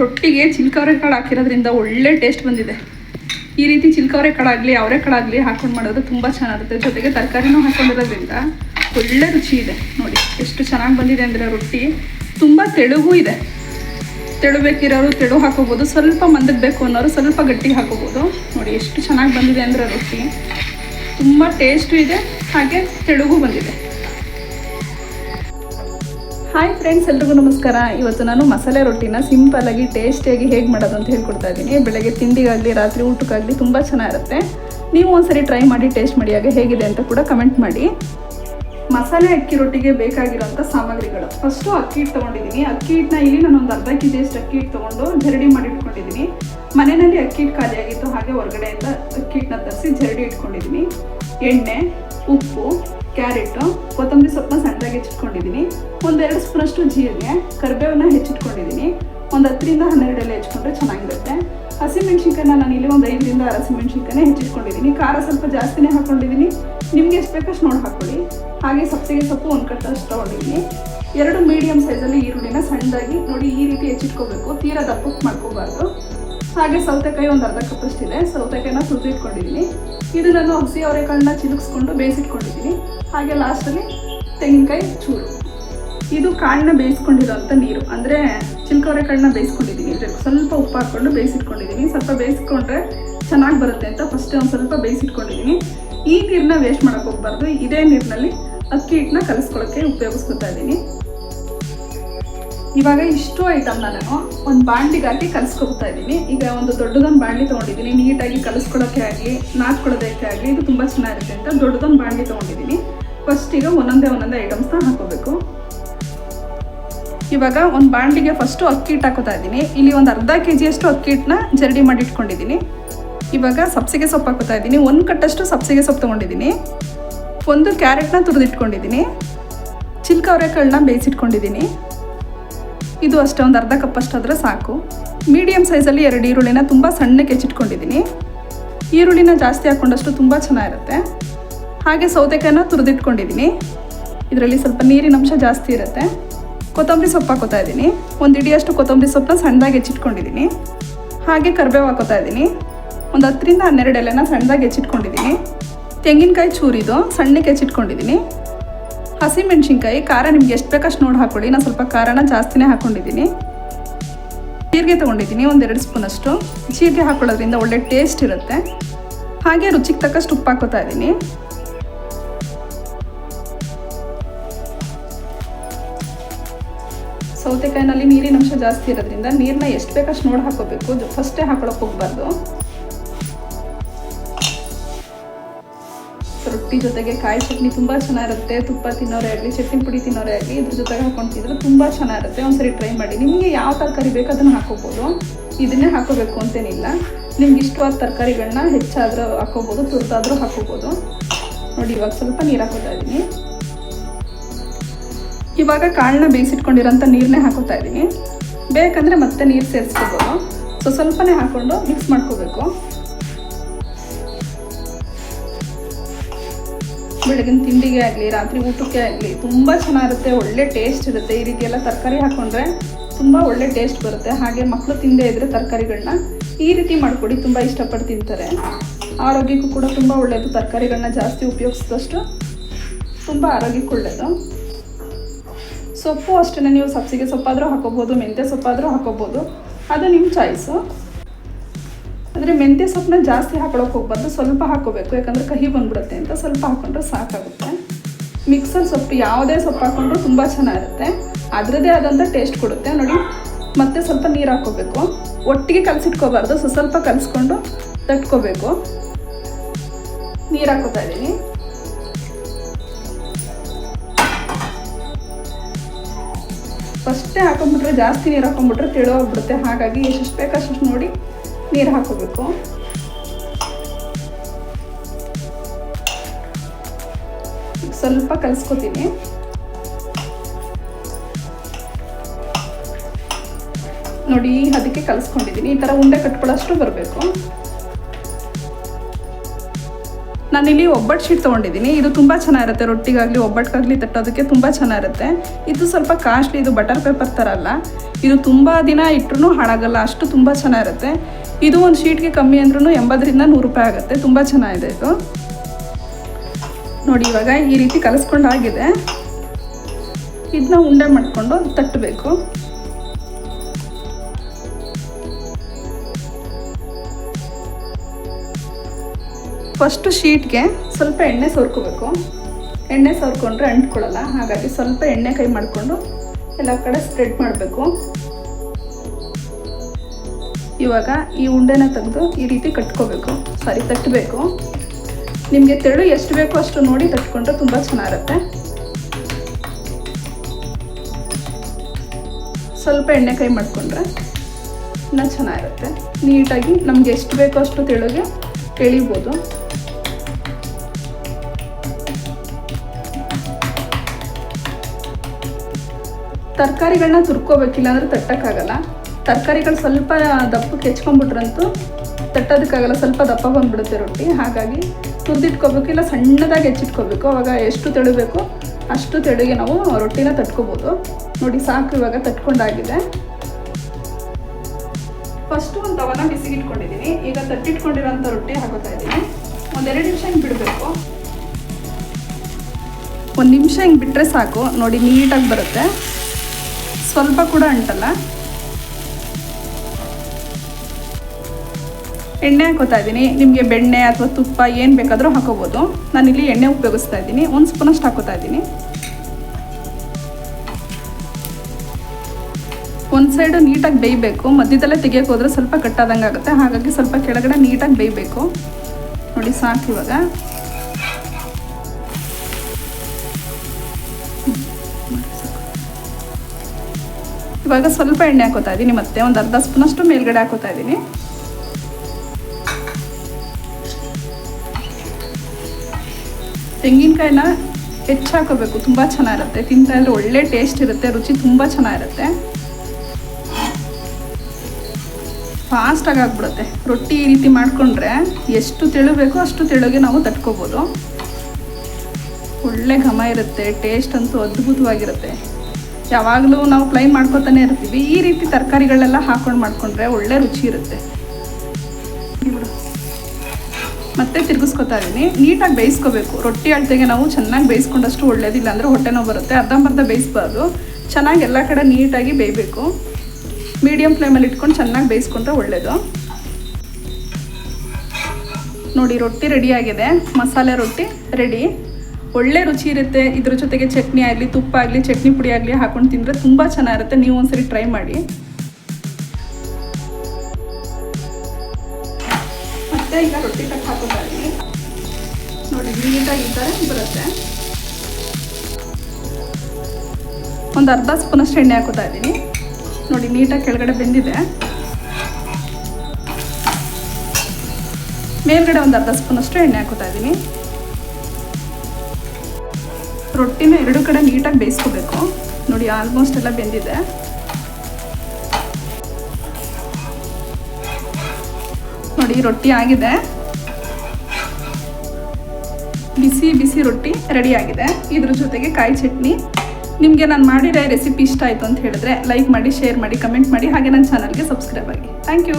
ರೊಟ್ಟಿಗೆ ಚಿಲ್ಕವರೆ ಕಾಳು ಹಾಕಿರೋದ್ರಿಂದ ಒಳ್ಳೆ ಟೇಸ್ಟ್ ಬಂದಿದೆ. ಈ ರೀತಿ ಚಿಲ್ಕವರೆ ಕಾಳಾಗಲಿ ಅವರೆಕಾಳಾಗಲಿ ಹಾಕೊಂಡು ಮಾಡೋದು ತುಂಬ ಚೆನ್ನಾಗಿರುತ್ತೆ ಜೊತೆಗೆ ತರಕಾರಿನೂ ಹಾಕೊಂಡಿರೋದ್ರಿಂದ ಒಳ್ಳೆ ರುಚಿ ಇದೆ. ನೋಡಿ, ಎಷ್ಟು ಚೆನ್ನಾಗಿ ಬಂದಿದೆ ಅಂದರೆ ರೊಟ್ಟಿ. ತುಂಬ ತೆಳುಗೂ ಇದೆ. ತೆಳು ಬೇಕಿರೋರು ತೆಳು ಹಾಕೋಬೋದು, ಸ್ವಲ್ಪ ಮಂದಕ್ಕೆ ಬೇಕು ಅನ್ನೋರು ಸ್ವಲ್ಪ ಗಟ್ಟಿ ಹಾಕೋಬೋದು. ನೋಡಿ, ಎಷ್ಟು ಚೆನ್ನಾಗಿ ಬಂದಿದೆ ಅಂದರೆ ರೊಟ್ಟಿ. ತುಂಬ ಟೇಸ್ಟು ಇದೆ, ಹಾಗೆ ತೆಳುಗೂ ಬಂದಿದೆ. ಹಾಯ್ ಫ್ರೆಂಡ್ಸ್ ಎಲ್ರಿಗೂ ನಮಸ್ಕಾರ. ಇವತ್ತು ನಾನು ಮಸಾಲೆ ರೊಟ್ಟಿನ ಸಿಂಪಲ್ಲಾಗಿ ಟೇಸ್ಟಿಯಾಗಿ ಹೇಗೆ ಮಾಡೋದು ಅಂತ ಹೇಳ್ಕೊಡ್ತಾ ಇದ್ದೀನಿ. ಬೆಳಗ್ಗೆ ತಿಂಡಿಗಾಗಲಿ, ರಾತ್ರಿ ಊಟಕ್ಕಾಗಲಿ ತುಂಬ ಚೆನ್ನಾಗಿರುತ್ತೆ. ನೀವು ಒಂದ್ಸರಿ ಟ್ರೈ ಮಾಡಿ ಟೇಸ್ಟ್ ಮಾಡಿ ಹಾಗೆ ಹೇಗಿದೆ ಅಂತ ಕೂಡ ಕಮೆಂಟ್ ಮಾಡಿ. ಮಸಾಲೆ ಅಕ್ಕಿ ರೊಟ್ಟಿಗೆ ಬೇಕಾಗಿರೋಂಥ ಸಾಮಗ್ರಿಗಳು. ಫಸ್ಟು ಅಕ್ಕಿ ಹಿಟ್ಟು ತೊಗೊಂಡಿದ್ದೀನಿ. ಅಕ್ಕಿ ಹಿಟ್ಟನ್ನ ಇಲ್ಲಿ ನಾನು ಒಂದು ಅರ್ಧ ಕೆ ಜಿಯಷ್ಟು ಅಕ್ಕಿ ಹಿಟ್ಟು ತೊಗೊಂಡು ಜರಡಿ ಮಾಡಿ ಇಟ್ಕೊಂಡಿದ್ದೀನಿ. ಮನೆಯಲ್ಲಿ ಅಕ್ಕಿ ಹಿಟ್ಟು ಖಾಲಿಯಾಗಿತ್ತು ಹಾಗೆ ಹೊರಗಡೆಯಿಂದ ಅಕ್ಕಿ ಹಿಟ್ಟನ್ನ ತರಿಸಿ ಜರಡಿ ಇಟ್ಕೊಂಡಿದ್ದೀನಿ. ಎಣ್ಣೆ, ಉಪ್ಪು ಕ್ಯಾರೆಟು, ಕೊತ್ತಂಬರಿ ಸೊಪ್ಪನ್ನ ಸಣ್ಣದಾಗಿ ಹೆಚ್ಚಿಟ್ಕೊಂಡಿದ್ದೀನಿ. ಒಂದೆರಡು ಸ್ಪೂನಷ್ಟು ಜೀರಿಗೆ, ಕರಿಬೇವನ್ನ ಹೆಚ್ಚಿಟ್ಕೊಂಡಿದ್ದೀನಿ. ಒಂದು ಹತ್ತರಿಂದ ಹನ್ನೆರಡು ಎಲೆ ಹೆಚ್ಕೊಂಡ್ರೆ ಚೆನ್ನಾಗಿರುತ್ತೆ. ಹಸಿಮೆಣ್ಸಿನ್ಕಾಯಿನ ನಾನು ಇಲ್ಲಿ ಒಂದು ಐದರಿಂದ ಆರು ಹಸಿಮೆಣ್ಸಿನ್ಕಾಯಿನ ಹೆಚ್ಚಿಟ್ಕೊಂಡಿದ್ದೀನಿ. ಖಾರ ಸ್ವಲ್ಪ ಜಾಸ್ತಿನೇ ಹಾಕ್ಕೊಂಡಿದ್ದೀನಿ ನಿಮಗೆ ಎಷ್ಟು ಬೇಕಷ್ಟು ನೋಡಿ ಹಾಕ್ಕೊಳ್ಳಿ. ಹಾಗೆ ಸಬ್ಸಿಗೆ ಸೊಪ್ಪು ಒಂದು ಕಟ್ಟಷ್ಟು ತೊಗೊಂಡಿದ್ದೀನಿ. ಎರಡು ಮೀಡಿಯಮ್ ಸೈಜಲ್ಲಿ ಈರುಳ್ಳಿನ ಸಣ್ಣದಾಗಿ ನೋಡಿ ಈ ರೀತಿ ಹೆಚ್ಚಿಟ್ಕೋಬೇಕು. ತೀರಾ ದಪ್ಪಕ್ಕೆ ಮಾಡ್ಕೋಬಾರ್ದು. ಹಾಗೆ ಸೌತೆಕಾಯಿ ಒಂದು ಅರ್ಧ ಕಪ್ಪಷ್ಟಿದೆ ಸೌತೆಕಾಯಿನ ತುರಿದಿಟ್ಕೊಂಡಿದ್ದೀನಿ ಇದು ನಾನು ಹಸಿ ಅವರೆಕಾಳನ್ನ ಚಿಲುಕ್ಸ್ಕೊಂಡು ಬೇಯಿಸಿಟ್ಕೊಂಡಿದ್ದೀನಿ ಹಾಗೆ ಲಾಸ್ಟಲ್ಲಿ ತೆಂಗಿನಕಾಯಿ ಚೂರು. ಇದು ಕಾಳನ್ನ ಬೇಯಿಸ್ಕೊಂಡಿರೋಂಥ ನೀರು. ಅಂದರೆ ಚಿಲ್ಕವರೆಕಾಳನ್ನ ಬೇಯಿಸ್ಕೊಂಡಿದ್ದೀನಿ ಇದಕ್ಕೆ ಸ್ವಲ್ಪ ಉಪ್ಪು ಹಾಕ್ಕೊಂಡು ಬೇಯಿಸಿಟ್ಕೊಂಡಿದ್ದೀನಿ ಸ್ವಲ್ಪ ಬೇಯಿಸ್ಕೊಂಡ್ರೆ ಚೆನ್ನಾಗಿ ಬರುತ್ತೆ ಅಂತ ಫಸ್ಟ್ ಒಂದು ಸ್ವಲ್ಪ ಬೇಯಿಸಿಟ್ಕೊಂಡಿದ್ದೀನಿ ಈ ನೀರನ್ನ ವೇಸ್ಟ್ ಮಾಡೋಕ್ಕೆ ಹೋಗ್ಬಾರ್ದು. ಇದೇ ನೀರಿನಲ್ಲಿ ಅಕ್ಕಿ ಹಿಟ್ಟನ್ನ ಕಲಿಸ್ಕೊಳ್ಳೋಕ್ಕೆ ಉಪಯೋಗಿಸ್ಕೊತಾ ಇದ್ದೀನಿ ಇವಾಗ ಇಷ್ಟು ಐಟಮ್ನ ನಾನು ಒಂದು ಬಾಂಡಿಗೆ ಹಾಕಿ ಕಲಿಸ್ಕೊಳ್ತಾ ಇದ್ದೀನಿ. ಈಗ ಒಂದು ದೊಡ್ಡದೊಂದು ಬಾಂಡ್ಲಿ ತೊಗೊಂಡಿದ್ದೀನಿ. ನೀಟಾಗಿ ಕಲಿಸ್ಕೊಳ್ಳೋಕ್ಕೆ ಆಗಲಿ ನಾದ್ಕೊಳ್ಳೋದಕ್ಕೆ ಆಗಲಿ, ಇದು ತುಂಬ ಚೆನ್ನಾಗಿರುತ್ತೆ ಅಂತ ದೊಡ್ಡದೊಂದು ಬಾಂಡ್ಲಿ ತೊಗೊಂಡಿದ್ದೀನಿ. ಫಸ್ಟ್ ಈಗ ಒಂದೊಂದೇ ಒಂದೊಂದೇ ಐಟಮ್ಸ್ನ ಹಾಕೋಬೇಕು ಇವಾಗ ಒಂದು ಬಾಂಡಿಗೆ ಫಸ್ಟು ಅಕ್ಕಿ ಹಿಟ್ಟು ಹಾಕೋತಾ ಇದ್ದೀನಿ. ಇಲ್ಲಿ ಒಂದು ಅರ್ಧ ಕೆ ಜಿಯಷ್ಟು ಅಕ್ಕಿ ಹಿಟ್ಟನ್ನ ಜರಡಿ ಮಾಡಿ ಇಟ್ಕೊಂಡಿದ್ದೀನಿ. ಇವಾಗ ಸಬ್ಸಿಗೆ ಸೊಪ್ಪು ಹಾಕೋತಾ ಇದ್ದೀನಿ. ಒಂದು ಕಟ್ಟಷ್ಟು ಸಬ್ಸಿಗೆ ಸೊಪ್ಪು ತೊಗೊಂಡಿದ್ದೀನಿ. ಒಂದು ಕ್ಯಾರೆಟ್ನ ತುರಿದಿಟ್ಕೊಂಡಿದ್ದೀನಿ. ಚಿಲ್ಕ ಅವರೆಕಾಳನ್ನ ಬೇಯಿಸಿಟ್ಕೊಂಡಿದ್ದೀನಿ. ಇದು ಅಷ್ಟೇ ಒಂದು ಅರ್ಧ ಕಪ್ಪಷ್ಟಾದರೆ ಸಾಕು. ಮೀಡಿಯಮ್ ಸೈಜಲ್ಲಿ ಎರಡು ಈರುಳ್ಳಿನ ತುಂಬ ಸಣ್ಣಕ್ಕೆ ಹೆಚ್ಚಿಟ್ಕೊಂಡಿದ್ದೀನಿ. ಈರುಳ್ಳಿನ ಜಾಸ್ತಿ ಹಾಕ್ಕೊಂಡಷ್ಟು ತುಂಬ ಚೆನ್ನಾಗಿರುತ್ತೆ. ಹಾಗೆ ಸೌತೆಕಾಯಿನ ತುರಿದಿಟ್ಕೊಂಡಿದ್ದೀನಿ. ಇದರಲ್ಲಿ ಸ್ವಲ್ಪ ನೀರಿನ ಅಂಶ ಜಾಸ್ತಿ ಇರುತ್ತೆ. ಕೊತ್ತಂಬರಿ ಸೊಪ್ಪು ಹಾಕೋತಾ ಇದ್ದೀನಿ. ಒಂದು ಇಡಿಯಷ್ಟು ಕೊತ್ತಂಬರಿ ಸೊಪ್ಪನ್ನ ಸಣ್ಣದಾಗಿ ಹೆಚ್ಚಿಟ್ಕೊಂಡಿದ್ದೀನಿ. ಹಾಗೆ ಕರಿಬೇವು ಹಾಕೋತಾ ಇದ್ದೀನಿ. ಒಂದು ಹತ್ತರಿಂದ ಹನ್ನೆರಡು ಎಲೆನ ಸಣ್ಣದಾಗಿ ಹೆಚ್ಚಿಟ್ಕೊಂಡಿದ್ದೀನಿ. ತೆಂಗಿನಕಾಯಿ ಚೂರಿದು ಸಣ್ಣಕ್ಕೆ ಹೆಚ್ಚಿಟ್ಕೊಂಡಿದ್ದೀನಿ. ಹಸಿಮೆಣ್ಸಿನ್ಕಾಯಿ, ಖಾರ ನಿಮ್ಗೆ ಎಷ್ಟು ಬೇಕಷ್ಟು ನೋಡಿ ಹಾಕೊಳ್ಳಿ. ನಾನು ಸ್ವಲ್ಪ ಖಾರನ ಜಾಸ್ತಿನೇ ಹಾಕ್ಕೊಂಡಿದ್ದೀನಿ ಜೀರಿಗೆ ತೊಗೊಂಡಿದ್ದೀನಿ, ಒಂದೆರಡು ಸ್ಪೂನಷ್ಟು. ಜೀರಿಗೆ ಹಾಕೊಳ್ಳೋದ್ರಿಂದ ಒಳ್ಳೆ ಟೇಸ್ಟ್ ಇರುತ್ತೆ. ಹಾಗೆ ರುಚಿಗೆ ತಕ್ಕಷ್ಟು ಉಪ್ಪು ಹಾಕೋತಾ ಇದ್ದೀನಿ. ಸೌತೆಕಾಯಿನಲ್ಲಿ ನೀರಿನ ಅಂಶ ಜಾಸ್ತಿ ಇರೋದ್ರಿಂದ ನೀರನ್ನ ಎಷ್ಟು ಬೇಕಷ್ಟು ನೋಡಿ ಹಾಕೋಬೇಕು. ಫಸ್ಟೇ ಹಾಕೊಳಕ್ಕೆ ಹೋಗ್ಬಾರ್ದು. ರೊಟ್ಟಿ ಜೊತೆಗೆ ಕಾಯಿ ಚಟ್ನಿ ತುಂಬ ಚೆನ್ನಾಗಿರುತ್ತೆ. ತುಪ್ಪ ತಿನ್ನೋರೇ ಆಗಲಿ, ಚಟ್ನಿ ಪುಡಿ ತಿನ್ನೋರೇ ಆಗಲಿ, ಇದ್ರ ಜೊತೆಗೆ ಹಾಕೊಂಡು ತಿಂದರೆ ತುಂಬ ಚೆನ್ನಾಗಿರುತ್ತೆ. ಒಂದ್ಸರಿ ಟ್ರೈ ಮಾಡಿ. ನಿಮಗೆ ಯಾವ ತರಕಾರಿ ಬೇಕು ಅದನ್ನು ಹಾಕೋಬೋದು. ಇದನ್ನೇ ಹಾಕೋಬೇಕು ಅಂತೇನಿಲ್ಲ. ನಿಮ್ಗೆ ಇಷ್ಟವಾದ ತರಕಾರಿಗಳನ್ನ ಹೆಚ್ಚಾದರೂ ಹಾಕೋಬೋದು, ತುರ್ತಾದರೂ ಹಾಕೋಬೋದು. ನೋಡಿ, ಇವಾಗ ಸ್ವಲ್ಪ ನೀರು ಹಾಕೋತಾ ಇದ್ದೀನಿ. ಇವಾಗ ಕಾಳನ್ನ ಬೇಯಿಸಿಟ್ಕೊಂಡಿರೋಂಥ ನೀರನ್ನೇ ಹಾಕೋತಾ ಇದ್ದೀನಿ. ಬೇಕಂದರೆ ಮತ್ತೆ ನೀರು ಸೇರಿಸ್ಕೋಬೋದು. ಸೊ ಸ್ವಲ್ಪನೇ ಹಾಕ್ಕೊಂಡು ಮಿಕ್ಸ್ ಮಾಡ್ಕೋಬೇಕು. ಬೆಳಗಿನ ತಿಂಡಿಗೆ ಆಗಲಿ, ರಾತ್ರಿ ಊಟಕ್ಕೆ ಆಗಲಿ, ತುಂಬ ಚೆನ್ನಾಗಿರುತ್ತೆ, ಒಳ್ಳೆ ಟೇಸ್ಟ್ ಇರುತ್ತೆ. ಈ ರೀತಿ ಎಲ್ಲ ತರಕಾರಿ ಹಾಕ್ಕೊಂಡ್ರೆ ತುಂಬ ಒಳ್ಳೆ ಟೇಸ್ಟ್ ಬರುತ್ತೆ. ಹಾಗೆ ಮಕ್ಕಳು ತಿಂದೇ ಇದ್ದರೆ ತರಕಾರಿಗಳನ್ನ ಈ ರೀತಿ ಮಾಡಿಕೊಡಿ, ತುಂಬ ಇಷ್ಟಪಟ್ಟು ತಿಂತಾರೆ. ಆರೋಗ್ಯಕ್ಕೂ ಕೂಡ ತುಂಬ ಒಳ್ಳೆಯದು ತರಕಾರಿಗಳನ್ನ ಜಾಸ್ತಿ ಉಪಯೋಗಿಸಿದಷ್ಟು ತುಂಬ ಆರೋಗ್ಯಕ್ಕೆ ಒಳ್ಳೆಯದು ಸೊಪ್ಪು ಅಷ್ಟೇ ನೀವು ಸಬ್ಸಿಗೆ ಸೊಪ್ಪಾದರೂ ಹಾಕೋಬೋದು, ಮೆಂತ್ಯ ಸೊಪ್ಪಾದರೂ ಹಾಕೋಬೋದು. ಅದು ನಿಮ್ಮ ಚಾಯ್ಸು ಆದರೆ ಮೆಂತ್ಯ ಸೊಪ್ಪನ್ನ ಜಾಸ್ತಿ ಹಾಕೊಳ್ಳೋಕೆ ಹೋಗ್ಬಾರ್ದು ಸ್ವಲ್ಪ ಹಾಕೋಬೇಕು. ಯಾಕಂದರೆ ಕಹಿ ಬಂದ್ಬಿಡುತ್ತೆ ಅಂತ ಸ್ವಲ್ಪ ಹಾಕೊಂಡ್ರೆ ಸಾಕಾಗುತ್ತೆ. ಮಿಕ್ಸರ್ ಸೊಪ್ಪು ಯಾವುದೇ ಸೊಪ್ಪು ಹಾಕೊಂಡ್ರೂ ತುಂಬ ಚೆನ್ನಾಗಿರುತ್ತೆ. ಅದರದೇ ಆದಂಥ ಟೇಸ್ಟ್ ಕೊಡುತ್ತೆ. ನೋಡಿ, ಮತ್ತೆ ಸ್ವಲ್ಪ ನೀರು ಹಾಕೋಬೇಕು. ಒಟ್ಟಿಗೆ ಕಲಸಿಟ್ಕೋಬಾರ್ದು. ಸೊ, ಸ್ವಲ್ಪ ಕಲಿಸ್ಕೊಂಡು ತಟ್ಕೋಬೇಕು. ನೀರು ಹಾಕೋತಾ ಇದ್ದೀನಿ. ಫಸ್ಟೇ ಹಾಕೊಂಡ್ಬಿಟ್ರೆ ಜಾಸ್ತಿ ನೀರು ಹಾಕೊಂಡ್ಬಿಟ್ರೆ ತಿಳೋಗ್ಬಿಡುತ್ತೆ ಹಾಗಾಗಿ ಎಷ್ಟೆಷ್ಟು ಬೇಕು ಅಷ್ಟು ನೋಡಿ ನೀರು ಹಾಕೋಬೇಕು. ಸ್ವಲ್ಪ ಕಲಿಸ್ಕೊತೀನಿ. ನೋಡಿ ಅದಕ್ಕೆ ಕಲಿಸ್ಕೊಂಡಿದ್ದೀನಿ. ಈ ಥರ ಉಂಡೆ ಕಟ್ಕೊಳ್ಳೋಷ್ಟು ಬರಬೇಕು. ನಾನಿಲ್ಲಿ ಒಬ್ಬಟ್ಟು ಶೀಟ್ ತೊಗೊಂಡಿದ್ದೀನಿ. ಇದು ತುಂಬ ಚೆನ್ನಾಗಿರುತ್ತೆ. ರೊಟ್ಟಿಗಾಗಲಿ ಒಬ್ಬಟ್ಟಿಗಾಗಲಿ ತಟ್ಟೋದಕ್ಕೆ ತುಂಬ ಚೆನ್ನಾಗಿರುತ್ತೆ. ಇದು ಸ್ವಲ್ಪ ಕಾಸ್ಟ್ಲಿ, ಇದು ಬಟರ್ ಪೇಪರ್ ಥರ ಅಲ್ಲ. ಇದು ತುಂಬ ದಿನ ಇಟ್ಟರು ಹಾಳಾಗಲ್ಲ. ಅಷ್ಟು ತುಂಬ ಚೆನ್ನಾಗಿರುತ್ತೆ. ಇದು ಒಂದು ಶೀಟ್ಗೆ ಕಮ್ಮಿ ಅಂದ್ರೂ ಎಂಬತ್ತರಿಂದ ನೂರು ರೂಪಾಯಿ ಆಗುತ್ತೆ. ತುಂಬ ಚೆನ್ನಾಗಿದೆ ಇದು. ನೋಡಿ, ಇವಾಗ ಈ ರೀತಿ ಕಲಿಸ್ಕೊಂಡಾಗಿದೆ. ಇದನ್ನ ಉಂಡೆ ಮಾಡಿಕೊಂಡು ತಟ್ಟಬೇಕು. ಫಸ್ಟು ಶೀಟ್ಗೆ ಸ್ವಲ್ಪ ಎಣ್ಣೆ ಸೋರ್ಕೋಬೇಕು. ಎಣ್ಣೆ ಸೋರ್ಕೊಂಡ್ರೆ ಅಂಟ್ಕೊಳ್ಳಲ್ಲ, ಹಾಗಾಗಿ ಸ್ವಲ್ಪ ಎಣ್ಣೆ ಕೈ ಮಾಡಿಕೊಂಡು ಎಲ್ಲ ಕಡೆ ಸ್ಪ್ರೆಡ್ ಮಾಡಬೇಕು. ಇವಾಗ ಈ ಉಂಡೆನ ತೆಗೆದು ಈ ರೀತಿ ಕಟ್ಕೋಬೇಕು. ಸಾರಿ ತಟ್ಟಬೇಕು ನಿಮಗೆ ತೆಳು ಎಷ್ಟು ಬೇಕೋ ಅಷ್ಟು ನೋಡಿ ತಟ್ಕೊಂಡ್ರೆ ತುಂಬ ಚೆನ್ನಾಗಿರುತ್ತೆ ಸ್ವಲ್ಪ ಎಣ್ಣೆ ಕೈ ಮಾಡಿಕೊಂಡ್ರೆ ಇನ್ನೂ ಚೆನ್ನಾಗಿರುತ್ತೆ ನೀಟಾಗಿ ನಮಗೆ ಎಷ್ಟು ಬೇಕೋ ಅಷ್ಟು ತೆಳುಗೆ ಎಳಿಬೋದು. ತರಕಾರಿಗಳನ್ನ ತುರ್ಕೋಬೇಕಿಲ್ಲ ಅಂದರೆ ತಟ್ಟಕ್ಕಾಗಲ್ಲ. ತರಕಾರಿಗಳು ಸ್ವಲ್ಪ ದಪ್ಪಕ್ಕೆ ಹೆಚ್ಕೊಂಡ್ಬಿಟ್ರಂತೂ ತಟ್ಟೋದಕ್ಕಾಗಲ್ಲ, ಸ್ವಲ್ಪ ದಪ್ಪ ಬಂದ್ಬಿಡುತ್ತೆ ರೊಟ್ಟಿ. ಹಾಗಾಗಿ ತುರ್ದಿಟ್ಕೋಬೇಕು ಇಲ್ಲ ಸಣ್ಣದಾಗಿ ಹೆಚ್ಚಿಟ್ಕೋಬೇಕು. ಅವಾಗ ಎಷ್ಟು ತೆಳಬೇಕು ಅಷ್ಟು ತೆಳಗೆ ನಾವು ರೊಟ್ಟಿನ ತಟ್ಕೋಬೋದು. ನೋಡಿ ಸಾಕು ಇವಾಗ ತಟ್ಕೊಂಡಾಗಿದೆ. ಈಗ ತಟ್ಟಿಟ್ಕೊಂಡಿರೋಂಥ ರೊಟ್ಟಿ ಹಾಕೋತಾ ಇದ್ದೀನಿ. ಒಂದೆರಡು ನಿಮಿಷ ಹಿಂಗೆ ಬಿಡಬೇಕು. ಒಂದು ನಿಮಿಷ ಹಿಂಗೆ ಬಿಟ್ಟರೆ ಸಾಕು. ನೋಡಿ, ನೀಟಾಗಿ ಬರುತ್ತೆ. ಸ್ವಲ್ಪ ಕೂಡ ಅಂಟಲ್ಲ. ಎಣ್ಣೆ ಹಾಕೋತಾ ಇದ್ದೀನಿ. ನಿಮಗೆ ಬೆಣ್ಣೆ ಅಥವಾ ತುಪ್ಪ ಏನು ಬೇಕಾದರೂ ಹಾಕೋಬೋದು. ನಾನಿಲ್ಲಿ ಎಣ್ಣೆ ಉಪಯೋಗಿಸ್ತಾ ಇದ್ದೀನಿ. ಒಂದು ಸ್ಪೂನಷ್ಟು ಹಾಕೋತಾ ಇದ್ದೀನಿ. ಒಂದು ಸೈಡು ನೀಟಾಗಿ ಬೇಯಬೇಕು, ಮಧ್ಯದಲ್ಲೇ ತೆಗಿಯೋಕೆ ಹೋದರೆ ಸ್ವಲ್ಪ ಕಟ್ಟಾದಂಗೆ ಆಗುತ್ತೆ. ಹಾಗಾಗಿ ಸ್ವಲ್ಪ ಕೆಳಗಡೆ ನೀಟಾಗಿ ಬೇಯಬೇಕು. ನೋಡಿ, ಸಾಕು ಇವಾಗ. ಇವಾಗ ಸ್ವಲ್ಪ ಎಣ್ಣೆ ಹಾಕೋತಾ ಇದ್ದೀನಿ ಮತ್ತೆ, ಒಂದು ಅರ್ಧ ಸ್ಪೂನಷ್ಟು ಮೇಲ್ಗಡೆ ಹಾಕೋತಾ ಇದ್ದೀನಿ ತೆಂಗಿನಕಾಯಿನ ಹೆಚ್ಚು ಹಾಕೋಬೇಕು ತುಂಬ ಚೆನ್ನಾಗಿರುತ್ತೆ. ತಿಂತಾ ಇದ್ರೆ ಒಳ್ಳೆ ಟೇಸ್ಟ್ ಇರುತ್ತೆ, ರುಚಿ ತುಂಬ ಚೆನ್ನಾಗಿರುತ್ತೆ. ಫಾಸ್ಟಾಗಿ ಆಗ್ಬಿಡುತ್ತೆ. ರೊಟ್ಟಿ ಈ ರೀತಿ ಮಾಡಿಕೊಂಡ್ರೆ ಎಷ್ಟು ತೆಳು ಬೇಕೋ ಅಷ್ಟು ತೆಳುಗೆ ನಾವು ತಟ್ಕೋಬೋದು. ಒಳ್ಳೆ ಘಮ ಇರುತ್ತೆ ಟೇಸ್ಟ್ ಅಂತೂ ಅದ್ಭುತವಾಗಿರುತ್ತೆ. ಯಾವಾಗಲೂ ನಾವು ಫ್ಲೈ ಮಾಡ್ಕೋತಾನೆ ಇರ್ತೀವಿ. ಈ ರೀತಿ ತರಕಾರಿಗಳೆಲ್ಲ ಹಾಕೊಂಡು ಮಾಡಿಕೊಂಡ್ರೆ ಒಳ್ಳೆ ರುಚಿ ಇರುತ್ತೆ. ಮತ್ತೆ ತಿರುಗಿಸ್ಕೊತಾ ಇದ್ದೀನಿ ನೀಟಾಗಿ ಬೇಯಿಸ್ಕೋಬೇಕು. ರೊಟ್ಟಿ ಅಳತೆಗೆ ನಾವು ಚೆನ್ನಾಗಿ ಬೇಯಿಸ್ಕೊಂಡಷ್ಟು ಒಳ್ಳೇದಿಲ್ಲ ಅಂದರೆ ಹೊಟ್ಟೆ ಬರುತ್ತೆ. ಅರ್ಧಂಬರ್ಧ ಬೇಯಿಸ್ಬಾರ್ದು. ಚೆನ್ನಾಗಿ ಎಲ್ಲ ಕಡೆ ನೀಟಾಗಿ ಬೇಯಬೇಕು. ಮೀಡಿಯಮ್ ಫ್ಲೇಮಲ್ಲಿ ಇಟ್ಕೊಂಡು ಚೆನ್ನಾಗಿ ಬೇಯಿಸ್ಕೊಂಡ್ರೆ ಒಳ್ಳೆಯದು ನೋಡಿ, ರೊಟ್ಟಿ ರೆಡಿ ಆಗಿದೆ. ಮಸಾಲೆ ರೊಟ್ಟಿ ರೆಡಿ ಒಳ್ಳೆ ರುಚಿ ಇರುತ್ತೆ. ಇದ್ರ ಜೊತೆಗೆ ಚಟ್ನಿ ಆಗಲಿ, ತುಪ್ಪ ಆಗಲಿ, ಚಟ್ನಿ ಪುಡಿ ಆಗಲಿ ಹಾಕೊಂಡು ತಿಂದರೆ ತುಂಬ ಚೆನ್ನಾಗಿರುತ್ತೆ. ನೀವು ಒಂದ್ಸರಿ ಟ್ರೈ ಮಾಡಿ. ಮತ್ತೆ ಈಗ ರೊಟ್ಟಿ ತಕ್ಕ ಹಾಕೋದಾಗಿ ನೋಡಿ, ನೀಟಾಗಿ ಈ ಥರ ಬರುತ್ತೆ. ಒಂದು ಅರ್ಧ ಸ್ಪೂನಷ್ಟು ಎಣ್ಣೆ ಹಾಕೋತಾ ಇದ್ದೀನಿ. ನೋಡಿ, ನೀಟಾಗಿ ಕೆಳಗಡೆ ಬೆಂದಿದೆ. ಮೇಲ್ಗಡೆ ಒಂದು ಅರ್ಧ ಸ್ಪೂನಷ್ಟು ಎಣ್ಣೆ ಹಾಕೋತಾ ಇದ್ದೀನಿ. ರೊಟ್ಟಿನ ಎರಡು ಕಡೆ ನೀಟಾಗಿ ಬೇಯಿಸ್ಕೋಬೇಕು. ನೋಡಿ ಆಲ್ಮೋಸ್ಟ್ ಎಲ್ಲ ಬೆಂದಿದೆ. ನೋಡಿ, ರೊಟ್ಟಿ ಆಗಿದೆ. ಬಿಸಿ ಬಿಸಿ ರೊಟ್ಟಿ ರೆಡಿ ಆಗಿದೆ. ಇದ್ರ ಜೊತೆಗೆ ಕಾಯಿ ಚಟ್ನಿ. ನಿಮಗೆ ನಾನು ಮಾಡಿರೋ ರೆಸಿಪಿ ಇಷ್ಟ ಆಯಿತು ಅಂತ ಹೇಳಿದ್ರೆ ಲೈಕ್ ಮಾಡಿ ಶೇರ್ ಮಾಡಿ ಕಮೆಂಟ್ ಮಾಡಿ, ಹಾಗೆ ನನ್ನ ಚಾನಲ್ಗೆ ಸಬ್ಸ್ಕ್ರೈಬ್ ಆಗಿ. Thank you